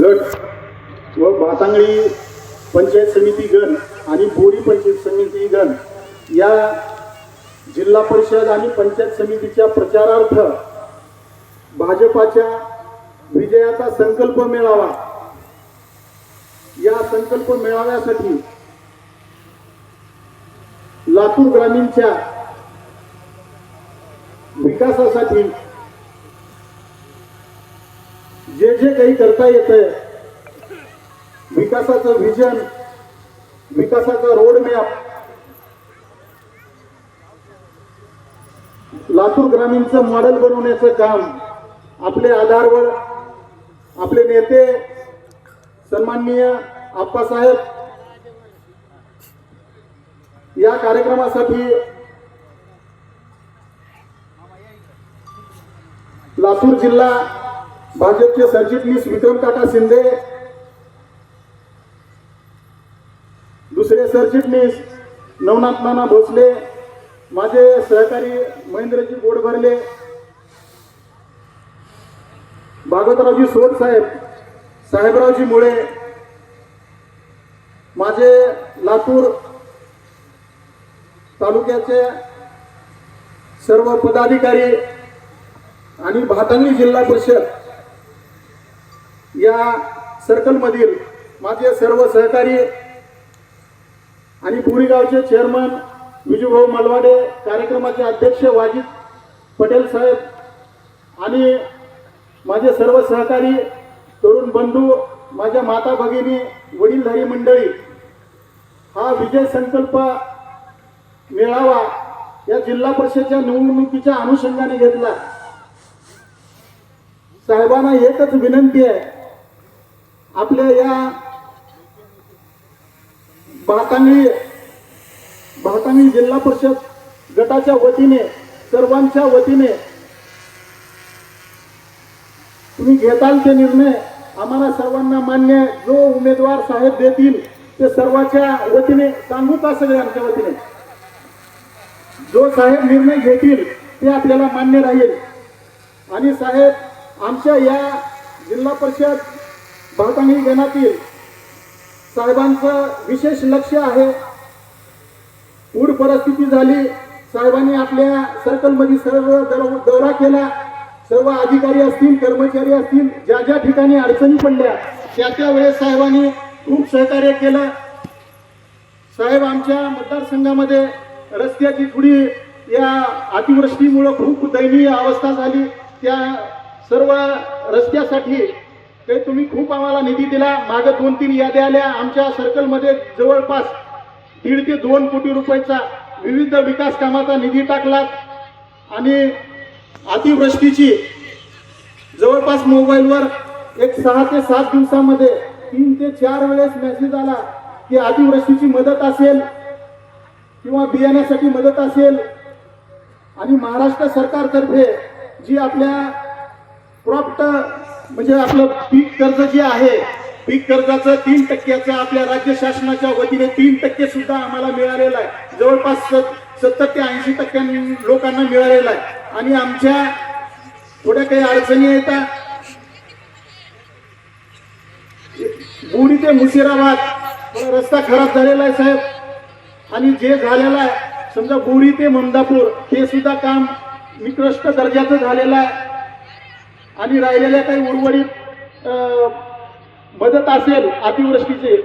गट व भातांगळी पंचायत समिती गण आणि बोरी पंचायत समिती गण या जिल्हा परिषद आणि पंचायत समितीच्या प्रचारार्थ भाजपाच्या विजयाचा संकल्प मेळावा. या संकल्प मेळाव्यासाठी लातूर ग्रामीणच्या विकासासाठी जे जे काही करता येत विकासाचं व्हिजन विकासाचा रोड मॅप लातूर ग्रामीणचं मॉडेल बनवण्याचं काम आपले आधारवर आपले नेते सन्माननीय आप्पासाहेब या कार्यक्रमासाठी लातूर जिल्हा भाजपचे सरचिटणीस विक्रम काका शिंदे दुसरे सरचिटणीस नवनाथ नाना भोसले माझे सहकारी महेंद्रजी गोडभरले भागवतरावजी सोत साहेब साहेबरावजी मुळे माझे लातूर तालुक्याचे सर्व पदाधिकारी आणि भातंगली जिल्हा परिषद या सर्कलमधील माझे सर्व सहकारी आणि पुरीगावचे चेअरमन विजूभाऊ मलवाडे कार्यक्रमाचे अध्यक्ष वाजिद पटेल साहेब आणि माझे सर्व सहकारी तरुण बंधू माझ्या माता भगिनी वडीलधारी मंडळी हा विजय संकल्प मेळावा या जिल्हा परिषदच्या निवडणुकीच्या अनुषंगाने घेतला. साहेबांना एकच विनंती आहे आपल्या या भातांगळी भातांगळी जिल्हा परिषद गटाच्या वतीने सर्वांच्या वतीने तुम्ही घेताल ते निर्णय आम्हाला सर्वांना मान्य जो उमेदवार साहेब देतील ते सर्वांच्या वतीने सांगू का आमच्या वतीने? जो साहेब निर्णय घेतील ते आपल्याला मान्य राहील. आणि साहेब आमच्या या जिल्हा परिषद भातांगळी गणातील साहेबांचं विशेष लक्ष आहे. पूर परिस्थिती झाली साहेबांनी आपल्या सर्कलमध्ये सर्व दौ- दौरा केला. सर्व अधिकारी असतील कर्मचारी असतील ज्या ज्या ठिकाणी अडचणी पडल्या त्या त्या वेळेस साहेबांनी खूप सहकार्य केलं. साहेब आमच्या मतदारसंघामध्ये रस्त्याची थोडी या अतिवृष्टीमुळं खूप दयनीय अवस्था झाली. त्या सर्व रस्त्यासाठी ते तुम्ही खूप आम्हाला निधी दिला. मागे दोन तीन याद्या आल्या. आमच्या सर्कलमध्ये जवळपास दीड ते दोन कोटी रुपयाचा विविध विकास कामाचा निधी टाकला. आणि अतिवृष्टीची जवळपास मोबाईलवर एक सहा ते सात दिवसामध्ये तीन ते चार वेळेस मेसेज आला की अतिवृष्टीची मदत असेल किंवा बियाण्यासाठी मदत असेल. आणि महाराष्ट्र सरकारतर्फे जी आपल्या क्रॉप्ट म्हणजे आपलं पीक कर्ज जे आहे पीक कर्जाचं तीन टक्क्याचं आपल्या राज्य शासनाच्या वतीने तीन टक्के सुद्धा आम्हाला मिळालेलं आहे. जवळपास सत्तर ते ऐंशी टक्क्यांनी लोकांना मिळालेलं आहे. आणि आमच्या थोड्या काही अडचणी येतात बुडी ते मुशिराबाद रस्ता खराब झालेला आहे साहेब. आणि जे झालेलं आहे समजा बुडी ते ममदापूर हे सुद्धा काम निकृष्ट दर्जाचं झालेलं आहे. आणि राहिलेल्या काही उर्वरित मदत असेल अतिवृष्टीची